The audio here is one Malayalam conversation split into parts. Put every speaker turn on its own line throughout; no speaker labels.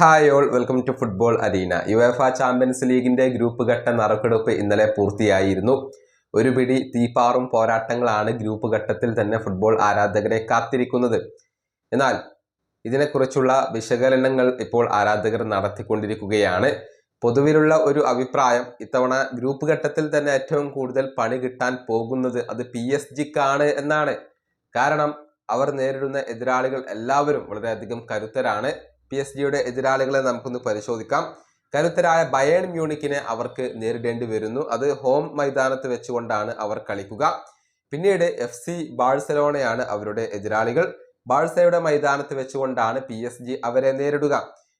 Hi all welcome to football arena. UEFA champions ലീഗിന്റെ ഗ്രൂപ്പ് ഘട്ട നറുക്കെടുപ്പ് ഇന്നലെ പൂർത്തിയായിരുന്നു. ഒരു പിടി തീപ്പാറും പോരാട്ടങ്ങളാണ് ഗ്രൂപ്പ് ഘട്ടത്തിൽ തന്നെ ഫുട്ബോൾ ആരാധകരെ കാത്തിരിക്കുന്നത്. എന്നാൽ ഇതിനെക്കുറിച്ചുള്ള വിശകലനങ്ങൾ ഇപ്പോൾ ആരാധകർ നടത്തിക്കൊണ്ടിരിക്കുകയാണ്. പൊതുവിലുള്ള ഒരു അഭിപ്രായം ഇത്തവണ ഗ്രൂപ്പ് ഘട്ടത്തിൽ തന്നെ ഏറ്റവും കൂടുതൽ പണി കിട്ടാൻ പോകുന്നത് അത് പി എസ് ജിക്കാണ് എന്നാണ്. കാരണം അവർ നേരിടുന്ന എതിരാളികൾ എല്ലാവരും വളരെയധികം കരുത്തരാണ്. പി എസ് ജിയുടെ എതിരാളികളെ നമുക്കൊന്ന് പരിശോധിക്കാം. കരുത്തരായ ബയേൺ മ്യൂണിക്കിനെ അവർക്ക് നേരിടേണ്ടി വരുന്നു. അത് ഹോം മൈതാനത്ത് വെച്ചുകൊണ്ടാണ് അവർ കളിക്കുക. പിന്നീട് എഫ് സി ബാഴ്സലോണയാണ് അവരുടെ എതിരാളികൾ. ബാഴ്സയുടെ മൈതാനത്ത് വെച്ചുകൊണ്ടാണ് പി എസ് ജി അവരെ നേരിടുക.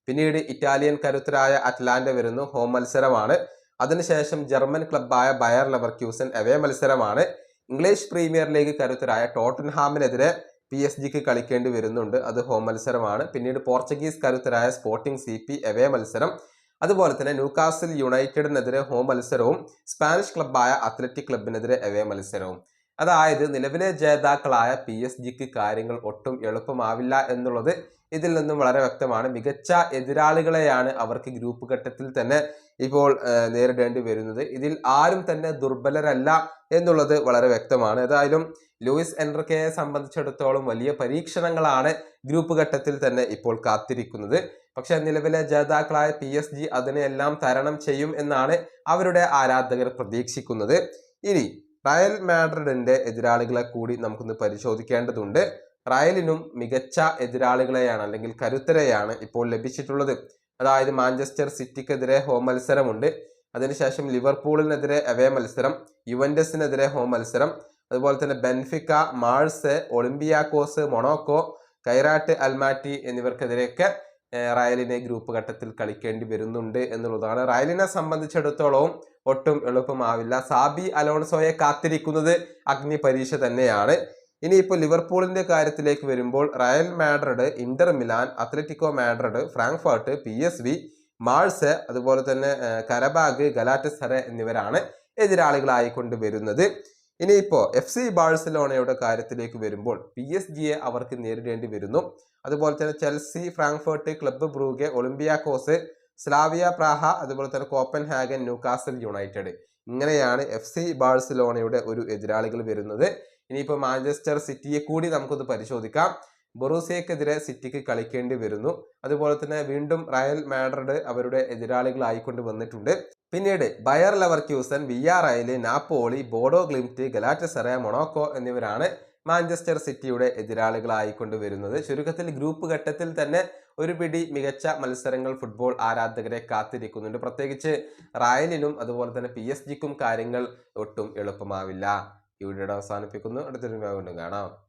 പിന്നീട് ഇറ്റാലിയൻ കരുത്തരായ അറ്റ്ലാന്റ വരുന്നു. ഹോം മത്സരമാണ്. അതിനുശേഷം ജർമ്മൻ ക്ലബ്ബായ ബയർ ലവർ ക്യൂസൻ അവേ മത്സരമാണ്. ഇംഗ്ലീഷ് പ്രീമിയർ ലീഗ് കരുത്തരായ ടോട്ടൻഹാമിനെതിരെ പി എസ് ജിക്ക് കളിക്കേണ്ടി വരുന്നുണ്ട്. അത് ഹോം മത്സരമാണ്. പിന്നീട് പോർച്ചുഗീസ് കരുത്തരായ സ്പോർട്ടിംഗ് സി പി എവേ മത്സരം. അതുപോലെ തന്നെ ന്യൂകാസിൽ യുണൈറ്റഡിനെതിരെ ഹോം മത്സരവും സ്പാനിഷ് ക്ലബ്ബായ അത്ലറ്റിക് ക്ലബിനെതിരെ എവേ മത്സരവും. അതായത് നിലവിലെ ജേതാക്കളായ പി എസ് ജിക്ക് കാര്യങ്ങൾ ഒട്ടും എളുപ്പമാവില്ല എന്നുള്ളത് ഇതിൽ നിന്നും വളരെ വ്യക്തമാണ്. മികച്ച എതിരാളികളെയാണ് അവർക്ക് ഗ്രൂപ്പ് ഘട്ടത്തിൽ തന്നെ ഇപ്പോൾ നേരിടേണ്ടി വരുന്നത്. ഇതിൽ ആരും തന്നെ ദുർബലരല്ല എന്നുള്ളത് വളരെ വ്യക്തമാണ്. ഏതായാലും ലൂയിസ് എൻറക്കയെ സംബന്ധിച്ചിടത്തോളം വലിയ പരീക്ഷണങ്ങളാണ് ഗ്രൂപ്പ് ഘട്ടത്തിൽ തന്നെ ഇപ്പോൾ കാത്തിരിക്കുന്നത്. പക്ഷെ നിലവിലെ ജേതാക്കളായ പി എസ് ജി അതിനെയെല്ലാം തരണം ചെയ്യും എന്നാണ് അവരുടെ ആരാധകർ പ്രതീക്ഷിക്കുന്നത്. ഇനി റയൽ മാഡ്രിഡിന്റെ എതിരാളികളെ കൂടി നമുക്കൊന്ന് പരിശോധിക്കേണ്ടതുണ്ട്. റയലിനും മികച്ച എതിരാളികളെയാണ് അല്ലെങ്കിൽ കരുത്തരെയാണ് ഇപ്പോൾ ലഭിച്ചിട്ടുള്ളത്. അതായത് മാഞ്ചസ്റ്റർ സിറ്റിക്കെതിരെ ഹോം മത്സരമുണ്ട്. അതിനുശേഷം ലിവർപൂളിനെതിരെ അവേ മത്സരം യുവൻഡസിനെതിരെ ഹോം മത്സരം അതുപോലെ തന്നെ ബെൻഫിക്ക മാൾസ് ഒളിമ്പിയാക്കോസ് മൊണോക്കോ കൈറാട്ട് അൽമാറ്റി എന്നിവർക്കെതിരെയൊക്കെ റയലിനെ ഗ്രൂപ്പ് ഘട്ടത്തിൽ കളിക്കേണ്ടി വരുന്നുണ്ട് എന്നുള്ളതാണ്. റയലിനെ സംബന്ധിച്ചിടത്തോളം ഒട്ടും എളുപ്പമാവില്ല. സാബി അലോൺസോയെ കാത്തിരിക്കുന്നത് അഗ്നി പരീക്ഷ തന്നെയാണ്. ഇനിയിപ്പോൾ ലിവർപൂളിന്റെ കാര്യത്തിലേക്ക് വരുമ്പോൾ Real Madrid Inter Milan Atletico Madrid Frankfurt P S V malls അതുപോലെ തന്നെ കരബാഗ് ഗലാറ്റസറ എന്നിവരാണ് എതിരാളികളായിക്കൊണ്ട് വരുന്നത്. ഇനിയിപ്പോൾ എഫ് സി ബാഴ്സലോണയുടെ കാര്യത്തിലേക്ക് വരുമ്പോൾ പി എസ് ജിയെ അവർക്ക് നേരിടേണ്ടി വരുന്നു. അതുപോലെ തന്നെ Chelsea Frankfurt Club Brugge Olympiacos Slavia Praha അതുപോലെ തന്നെ കോപ്പൻ ഹാഗൻ ന്യൂകാസൽ യുണൈറ്റഡ്. ഇങ്ങനെയാണ് എഫ് സി ബാഴ്സലോണയുടെ ഒരു എതിരാളികൾ വരുന്നത്. ഇനിയിപ്പോൾ മാഞ്ചസ്റ്റർ സിറ്റിയെ കൂടി നമുക്കൊന്ന് പരിശോധിക്കാം. ബൊറൂസിയക്കെതിരെ സിറ്റിക്ക് കളിക്കേണ്ടി വരുന്നു. അതുപോലെ തന്നെ വീണ്ടും റയൽ മാഡ്രിഡ് അവരുടെ എതിരാളികളായിക്കൊണ്ട് വന്നിട്ടുണ്ട്. പിന്നീട് Bayer Leverkusen Villarreal Napoli Bodo Glimt Galatasaray Monaco എന്നിവരാണ് മാഞ്ചസ്റ്റർ സിറ്റിയുടെ എതിരാളികളായിക്കൊണ്ട് വരുന്നത്. ചുരുക്കത്തിൽ ഗ്രൂപ്പ് ഘട്ടത്തിൽ തന്നെ ഒരു പിടി മികച്ച മത്സരങ്ങൾ ഫുട്ബോൾ ആരാധകരെ കാത്തിരിക്കുന്നുണ്ട്. പ്രത്യേകിച്ച് റയലിനും അതുപോലെ തന്നെ പി കാര്യങ്ങൾ ഒട്ടും എളുപ്പമാവില്ല. ഈ അവസാനിപ്പിക്കുന്നു. അടുത്തൊരു വീണ്ടും കാണാം.